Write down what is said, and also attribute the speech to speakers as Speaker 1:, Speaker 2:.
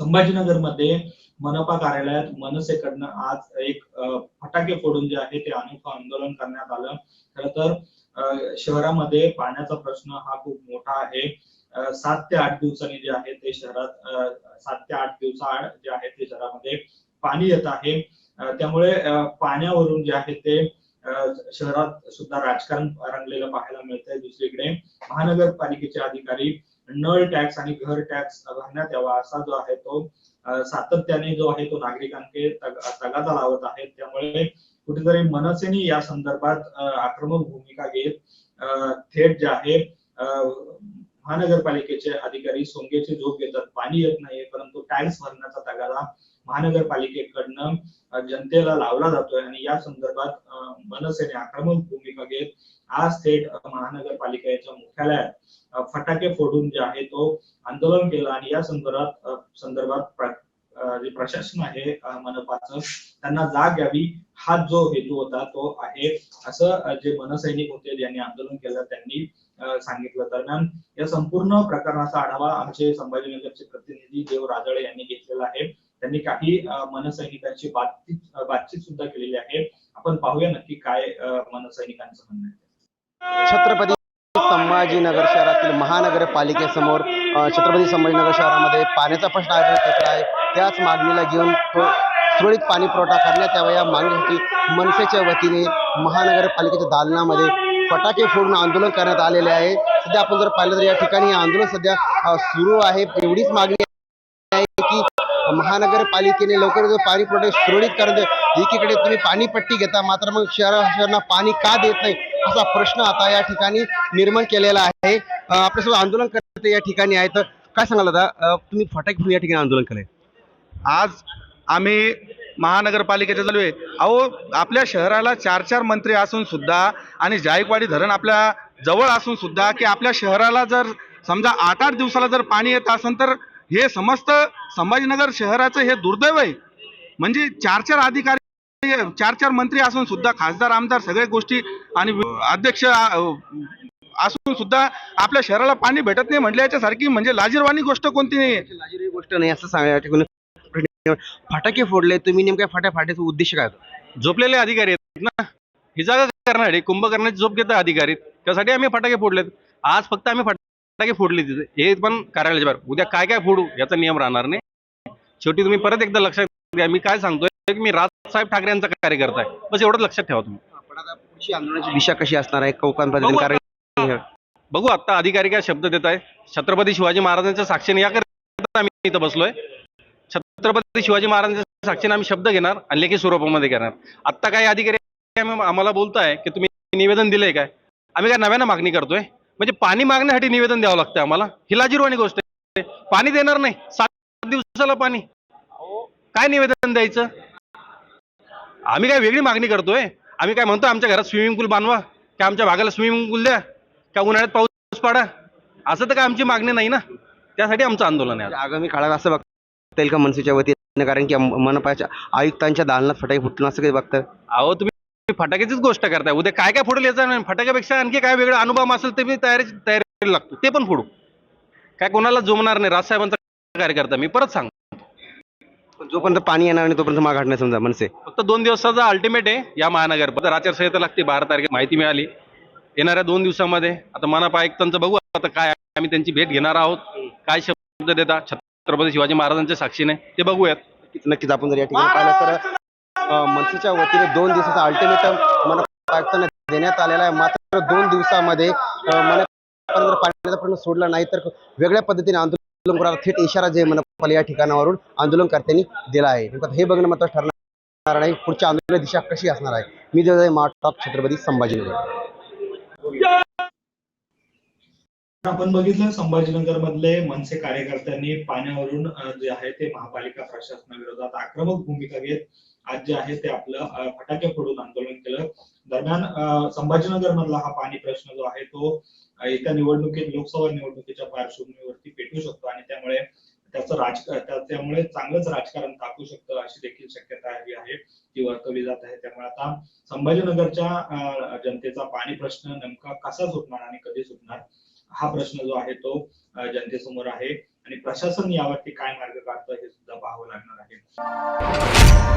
Speaker 1: संभाजीनगरमध्ये मनपा कार्यालयात मनसेकडनं आज एक फटाके फोडून जे आहे ते अनोखं आंदोलन करण्यात आलं. खर तर शहरामध्ये पाण्याचा प्रश्न हा खूप मोठा आहे. सात ते आठ दिवसांनी जे आहे ते शहरात सात ते आठ दिवसाआड जे आहे ते शहरामध्ये पाणी येत आहे. त्यामुळे पाण्यावरून जे आहे ते शहरात सुद्धा राजकारण रंगलेलं पाहायला मिळतंय दुसरीकडे. महानगरपालिकेचे अधिकारी नळ टॅक्स आणि घर टॅक्स भरण्यात यावा असा जो आहे तो सातत्याने जो आहे तो नागरिकांकडे तगादा लावत आहेत. त्यामुळे कुठेतरी मनसेने या संदर्भात आक्रमक भूमिका घेत थेट जे आहे महानगरपालिकेचे अधिकारी सोंगेची झोप घेतात. पाणी येत नाहीये परंतु टॅक्स भरण्याचा तगादा महानगरपालिकेकडनं जनतेला लावला जातोय आणि या संदर्भात मनसेने आक्रमक भूमिका घेत आज थेट महानगरपालिकेच्या मुख्यालयात फटाके फोडून जे आहे तो आंदोलन केलं आणि या संदर्भात संदर्भात जे प्रशासन आहे मनपाच मनपाचं त्यांना जाग यावी हा जो हेतू होता तो आहे असं जे मनसैनिक होते ज्यांनी आंदोलन केलं त्यांनी सांगितलं. दरम्यान या संपूर्ण प्रकरणाचा आढावा आमचे संभाजीनगरचे प्रतिनिधी देव राजळे यांनी घेतलेला आहे. त्यांनी काही मनसैनिकांची बातचीत बातचीत सुद्धा केलेली आहे. आपण पाहूया नक्की काय मनसैनिकांचं म्हणणं आहे
Speaker 2: छत्रपती संभाजीनगर शहरातील महानगरपालिकेसमोर छत्रपती संभाजीनगर शहरामध्ये पाण्याचा प्रश्न आढळला आहे. त्याच मागणीला घेऊन सुरळीत पाणी पुरवठा करण्यात यावा या मागणीसाठी मनसेच्या वतीने महानगरपालिकेच्या दालनामध्ये फटाके फोडून आंदोलन करण्यात आलेले आहे. सध्या आपण जर पाहिलं तर या ठिकाणी आंदोलन सध्या सुरू आहे. एवढीच मागणी महानगरपालिकेने लवकर पाणी पुरवठा सुरळीत करत एकीकडे तुम्ही पाणीपट्टी घेता मात्र मग शहरा शहरांना पाणी का देत नाही असा प्रश्न आता या ठिकाणी निर्माण केलेला आहे. आपल्यासोबत आंदोलन करते या ठिकाणी आहे तर काय सांगाल दादा? तुम्ही फटाके या ठिकाणी आंदोलन केलंय.
Speaker 3: आज आम्ही महानगरपालिकेच्या चालू आहे. अहो आपल्या शहराला चार चार मंत्री असून सुद्धा आणि जायकवाडी धरण आपल्या जवळ असून सुद्धा की आपल्या शहराला जर समजा आठ आठ दिवसाला जर पाणी येत असेल तर हे समस्त संभाजीनगर शहराचं हे दुर्दैव आहे. म्हणजे चार चार अधिकारी चार चार मंत्री असून सुद्धा खासदार आमदार सगळ्या गोष्टी आणि अध्यक्ष असून सुद्धा आपल्या शहराला पाणी भेटत नाही म्हटलं याच्यासारखी म्हणजे लाजीरवाणी गोष्ट कोणती नाही आहे
Speaker 2: लाजिरवाणी गोष्ट नाही असं सांगा या ठिकाणी. फटाके फोडले तुम्ही नेमक्या फटा फाटायचा उद्देश काय
Speaker 3: झोपलेले अधिकारी आहेत ना? ही जागा करणारे कुंभकर्णाची झोप घेतात अधिकारी. त्यासाठी आम्ही फटाके फोडलेत. आज फक्त आम्ही फटाके फोडले तिथे. हे पण कार्यालयाच्या बाहेर. उद्या काय काय फोडू याचा नियम राहणार नाही. शेवटी तुम्ही परत एकदा लक्षात घ्या. मी काय सांगतोय की मी राजसाहेब ठाकरे यांचा कार्यकर्ता आहे बस एवढंच लक्षात ठेवा तुम्ही.
Speaker 2: आंदोलनाची दिशा कशी असणार आहे? कोकण पद्धतीने
Speaker 3: बघू आता. अधिकारी काय शब्द देत आहे छत्रपती शिवाजी महाराजांच्या साक्षीने याकरिता आम्ही इथं बसलोय. छत्रपती शिवाजी महाराजांच्या साक्षीने आम्ही शब्द घेणार आणि लेखी स्वरूपामध्ये घेणार. आत्ता काही अधिकारी आम्ही- आम्हाला बोलताय की तुम्ही निवेदन दिलंय काय? आम्ही काय नव्यानं मागणी करतोय? म्हणजे पाणी मागण्यासाठी निवेदन द्यावं लागतं आम्हाला. ही लाजीरवाणी गोष्ट आहे. पाणी देणार नाही. सात दिवसाला पाणी. काय निवेदन द्यायचं? आम्ही काय वेगळी मागणी करतोय? आम्ही काय म्हणतो आमच्या घरात स्विमिंग पूल बांधवा. का आमच्या भागाला स्विमिंग पूल द्या. का उन्हाळ्यात पाऊस पाडा. असं तर काय आमची मागणी नाही ना. त्यासाठी आमचं आंदोलन आहे आज.
Speaker 2: आगामी काळात असं बघता येईल का मनसेच्या वतीने? कारण की मनपाच्या आयुक्तांच्या दालनात फटाके फुटणं असं काही बघतं
Speaker 3: अहो तुम्ही फटाक्याचीच गोष्ट करताय. उद्या काय काय फोडेल याचा नाही फटाक्यापेक्षा आणखी काय वेगळा अनुभव असेल ते मी तयारी तयारी लागतो. ते पण फोडू. काय कोणाला जमणार नाही. राजसाहेबांचा कार्यकर्ता मी परत सांग
Speaker 2: पण जोपर्यंत पाणी येणार नाही तोपर्यंत माघार नाही समजा मनसे.
Speaker 3: फक्त दोन दिवसाचा अल्टिमेट आहे या महानगर आचारसंहिता लागते बारा तारखेला माहिती मिळाली. येणाऱ्या दोन दिवसामध्ये आता मनपा आयुक्तांचं बघू आता काय. आम्ही त्यांची भेट घेणार आहोत. काय शब्द देता छत्रपती शिवाजी महाराजांच्या साक्षीने ते बघूयात.
Speaker 2: नक्कीच. आपण जर या ठिकाणी पाहिलं तर मनसेच्या वतीने दोन दिवसाचा अल्टिमेटम मनपा आयुक्तांना देण्यात आलेला आहे. मात्र दोन दिवसामध्ये मनपा पाण्याचा प्रश्न सोडला नाही तर वेगळ्या पद्धतीने आंदोलन करायला थेट इशारा जे मनपाला या ठिकाणावरून आंदोलनकर्त्यांनी दिला आहे. हे बघणं मात्र ठरणार नाही. पुढच्या आंदोलन दिशा कशी असणार आहे? मी देवदाय माटॉप छत्रपती संभाजीनगर.
Speaker 1: आपण बघितलं संभाजीनगर मधले मनसे कार्यकर्त्यांनी पाण्यावरून जे आहे ते महापालिका प्रशासनाविरोधात आक्रमक भूमिका घेत आज जे आहे ते आपलं फटाके फोडून आंदोलन केलं. दरम्यान संभाजीनगर मधला हा पाणी प्रश्न जो आहे तो येत्या निवडणुकीत लोकसभा निवडणुकीच्या पार्श्वभूमीवरती पेटू शकतो आणि त्यामुळे त्याचं राज त्यामुळे चांगलंच राजकारण तापू शकतं अशी देखील शक्यता ही आहे ती वर्तवली जात आहे. त्यामुळे आता संभाजीनगरच्या जनतेचा पाणी प्रश्न नेमका कसा सुटणार आणि कधी सुटणार हा प्रश्न जो आहे तो जनतेसमोर आहे. आणि प्रशासन यावरती काय मार्ग काढतं हे सुद्धा पाहावं लागणार आहे.